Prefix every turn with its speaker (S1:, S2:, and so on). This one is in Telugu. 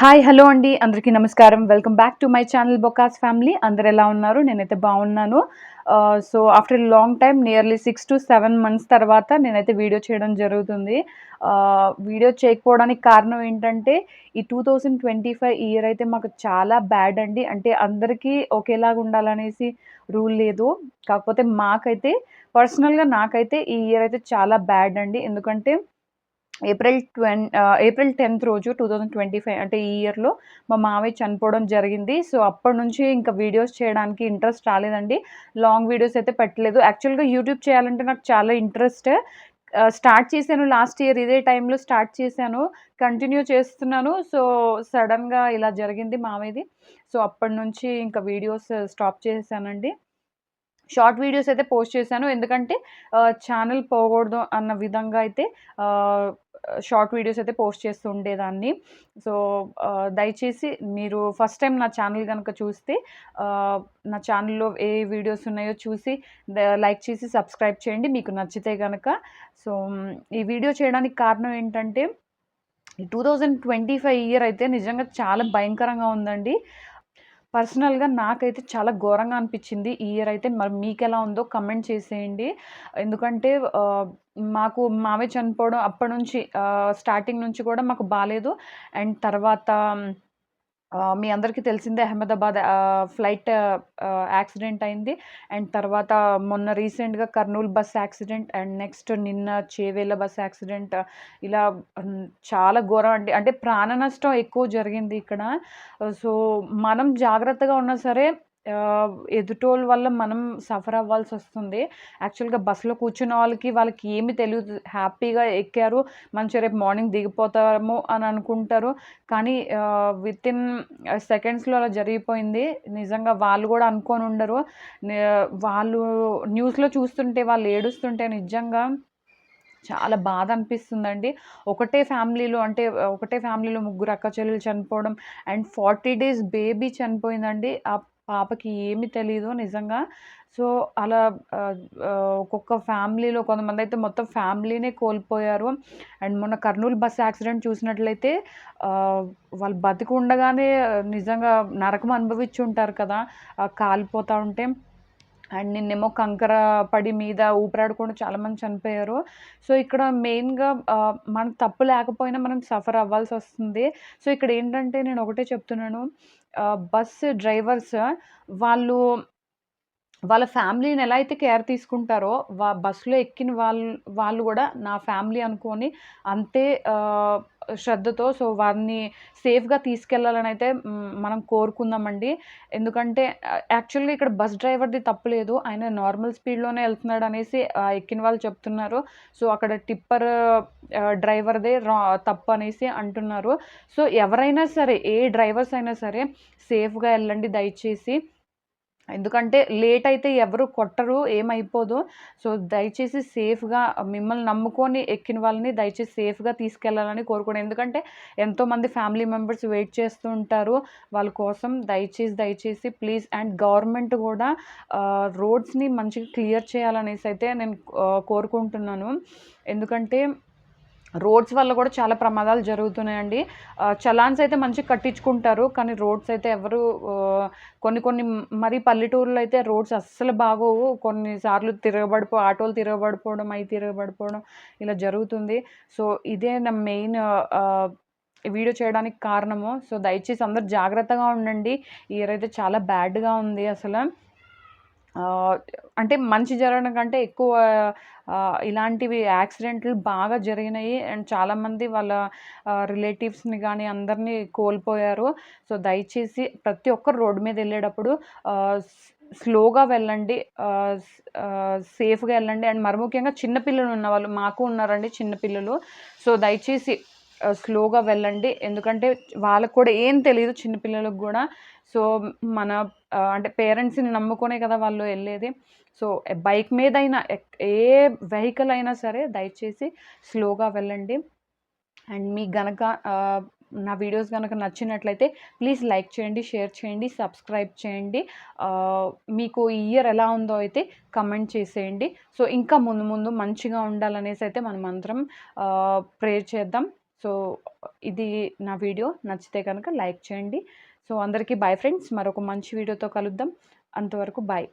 S1: హాయ్ హలో అండి. అందరికీ నమస్కారం. Welcome back to my channel బొకాస్ family. అందరు ఎలా ఉన్నారు? నేనైతే బాగున్నాను. So after long time nearly six to seven months తర్వాత నేనైతే వీడియో చేయడం జరుగుతుంది. వీడియో చేయకపోవడానికి కారణం ఏంటంటే ఈ two thousand twenty five year అయితే మాకు చాలా బ్యాడ్ అండి. అంటే అందరికీ ఒకేలాగా ఉండాలనేసి రూల్ లేదు. కాకపోతే మాకైతే పర్సనల్గా నాకైతే ఈ ఇయర్ అయితే చాలా బ్యాడ్ అండి. ఎందుకంటే ఏప్రిల్ ట్వెన్ ఏప్రిల్ టెన్త్ రోజు టూ థౌజండ్ ట్వంటీ ఫైవ్ అంటే ఈ ఇయర్లో మా మావయ్య చనిపోవడం జరిగింది. సో అప్పటి నుంచి ఇంకా వీడియోస్ చేయడానికి ఇంట్రెస్ట్ రాలేదండి. లాంగ్ వీడియోస్ అయితే పెట్టలేదు. యాక్చువల్గా యూట్యూబ్ చేయాలంటే నాకు చాలా ఇంట్రెస్ట్. స్టార్ట్ చేశాను లాస్ట్ ఇయర్. ఇదే టైంలో స్టార్ట్ చేశాను. కంటిన్యూ చేస్తున్నాను. సో సడన్గా ఇలా జరిగింది మావేది సో అప్పటి నుంచి ఇంకా వీడియోస్ స్టాప్ చేశానండి. షార్ట్ వీడియోస్ అయితే పోస్ట్ చేశాను. ఎందుకంటే ఛానల్ పోకూడదు అన్న విధంగా అయితే షార్ట్ వీడియోస్ అయితే పోస్ట్ చేస్తూ ఉండేదాన్ని. సో దయచేసి మీరు ఫస్ట్ టైం నా ఛానల్ కనుక చూస్తే నా ఛానల్లో ఏ వీడియోస్ ఉన్నాయో చూసి లైక్ చేసి సబ్స్క్రైబ్ చేయండి. మీకు నచ్చితే కనుక సో ఈ వీడియో చేయడానికి కారణం ఏంటంటే ఈ two thousand twenty five year అయితే నిజంగా చాలా భయంకరంగా ఉందండి. పర్సనల్గా నాకైతే చాలా ఘోరంగా అనిపించింది ఈ ఇయర్ అయితే. మరి మీకు ఎలా ఉందో కమెంట్ చేసేయండి. ఎందుకంటే మాకు మావే చనిపోవడం అప్పటి నుంచి స్టార్టింగ్ నుంచి కూడా మాకు బాగాలేదు అండ్ తర్వాత మీ అందరికీ తెలిసిందే అహ్మదాబాద్ ఫ్లైట్ యాక్సిడెంట్ అయింది. అండ్ తర్వాత మొన్న రీసెంట్గా Kurnool bus accident and next నిన్న చేవేల బస్ యాక్సిడెంట్. ఇలా చాలా ఘోరం అండి. అంటే ప్రాణ నష్టం ఎక్కువ జరిగింది ఇక్కడ. సో మనం జాగ్రత్తగా ఉన్నా సరే ఎదుటోళ్ళ వల్ల మనం సఫర్ అవ్వాల్సి వస్తుంది. యాక్చువల్గా బస్సులో కూర్చున్న వాళ్ళకి వాళ్ళకి ఏమి తెలియదు. హ్యాపీగా ఎక్కారు. మంచిగా రేపు మార్నింగ్ దిగిపోతాము అని అనుకుంటారు. కానీ విత్ ఇన్ సెకండ్స్లో అలా జరిగిపోయింది. నిజంగా వాళ్ళు కూడా అనుకొని ఉండరు. వాళ్ళు న్యూస్లో చూస్తుంటే వాళ్ళు ఏడుస్తుంటే నిజంగా చాలా బాధ అనిపిస్తుందండి. ఒకటే ఫ్యామిలీలో అంటే ఒకటే ఫ్యామిలీలో ముగ్గురు అక్క చెల్లెలు చనిపోవడం అండ్ ఫార్టీ డేస్ బేబీ చనిపోయిందండి. ఆ పాపకి ఏమి తెలియదు నిజంగా. సో అలా ఒక్కొక్క ఫ్యామిలీలో కొంతమంది అయితే మొత్తం ఫ్యామిలీనే కోల్పోయారు. అండ్ మొన్న కర్నూలు బస్ యాక్సిడెంట్ చూసినట్లయితే వాళ్ళు బతికి ఉండగానే నిజంగా నరకం అనుభవించి ఉంటారు కదా కాలిపోతూ ఉంటే. అండ్ నిన్నేమో కంకర పడి మీద ఊపిరాడకుండా చాలామంది చనిపోయారు. సో ఇక్కడ మెయిన్గా మన తప్పు లేకపోయినా మనం సఫర్ అవ్వాల్సి వస్తుంది. సో ఇక్కడ ఏంటంటే నేను ఒకటే చెప్తున్నాను. బస్ డ్రైవర్స్ వాళ్ళు వాళ్ళ ఫ్యామిలీని ఎలా అయితే కేర్ తీసుకుంటారో వా బస్సులో ఎక్కిన వాళ్ళు వాళ్ళు కూడా నా ఫ్యామిలీ అనుకొని అంతే శ్రద్ధతో సో వారిని సేఫ్గా తీసుకెళ్ళాలని అయితే మనం కోరుకుందామండి. ఎందుకంటే యాక్చువల్గా ఇక్కడ బస్ డ్రైవర్ది తప్పులేదు ఆయన నార్మల్ స్పీడ్లోనే వెళ్తున్నాడు అనేసి ఎక్కిన వాళ్ళు చెప్తున్నారు. సో అక్కడ టిప్పర్ డ్రైవర్దే రా తప్పు అనేసి అంటున్నారు. సో ఎవరైనా సరే ఏ డ్రైవర్స్ అయినా సరే సేఫ్గా వెళ్ళండి దయచేసి. ఎందుకంటే లేట్ అయితే ఎవరు కొట్టరు ఏమైపోదు. సో దయచేసి సేఫ్గా మిమ్మల్ని నమ్ముకొని ఎక్కిన వాళ్ళని దయచేసి సేఫ్గా తీసుకెళ్ళాలని కోరుకోండి. ఎందుకంటే ఎంతోమంది ఫ్యామిలీ మెంబర్స్ వెయిట్ చేస్తూ ఉంటారు. వాళ్ళ కోసం దయచేసి దయచేసి ప్లీజ్ అండ్ గవర్నమెంట్ కూడా రోడ్స్ని మంచిగా క్లియర్ చేయాలనేసి అయితే నేను కోరుకుంటున్నాను. ఎందుకంటే రోడ్స్ వల్ల కూడా చాలా ప్రమాదాలు జరుగుతున్నాయండి. చలాన్స్ అయితే మంచిగా కట్టించుకుంటారు కానీ రోడ్స్ అయితే ఎవరు కొన్ని కొన్ని మరి పల్లెటూరులో అయితే రోడ్స్ అస్సలు బాగోవు. కొన్నిసార్లు తిరగబడిపో ఆటోలు తిరగబడిపోవడం అవి తిరగబడిపోవడం ఇలా జరుగుతుంది. సో ఇదే నా మెయిన్ వీడియో చేయడానికి కారణము. సో దయచేసి అందరు జాగ్రత్తగా ఉండండి. ఇయర్ అయితే చాలా బ్యాడ్గా ఉంది అసలు. అంటే మంచి జరగడం కంటే ఎక్కువ ఇలాంటివి యాక్సిడెంట్లు బాగా జరిగినాయి. అండ్ చాలామంది వాళ్ళ రిలేటివ్స్ని కానీ అందరినీ కోల్పోయారు. సో దయచేసి ప్రతి ఒక్కరు రోడ్డు మీద వెళ్ళేటప్పుడు స్లోగా వెళ్ళండి. సేఫ్గా వెళ్ళండి. అండ్ మరి ముఖ్యంగా చిన్నపిల్లలు ఉన్న వాళ్ళు మాకు ఉన్నారండి చిన్నపిల్లలు సో దయచేసి స్లోగా వెళ్ళండి. ఎందుకంటే వాళ్ళకు కూడా ఏం తెలియదు చిన్నపిల్లలకు కూడా. సో మన అంటే పేరెంట్స్ని నమ్ముకునే కదా వాళ్ళు వెళ్ళేది. సో బైక్ మీద అయినా ఏ వెహికల్ అయినా సరే దయచేసి స్లోగా వెళ్ళండి. అండ్ మీకు గనక నా వీడియోస్ కనుక నచ్చినట్లయితే ప్లీజ్ లైక్ చేయండి షేర్ చేయండి సబ్స్క్రైబ్ చేయండి. మీకు ఈ ఇయర్ ఎలా ఉందో అయితే కమెంట్ చేసేయండి. సో ఇంకా ముందు ముందు మంచిగా ఉండాలనేసి అయితే మనం అందరం ప్రేర్ చేద్దాం. సో ఇది నా వీడియో. నచ్చితే కనుక లైక్ చేయండి. సో అందరికీ బాయ్ ఫ్రెండ్స్. మరొక మంచి వీడియోతో కలుద్దాం. అంతవరకు బాయ్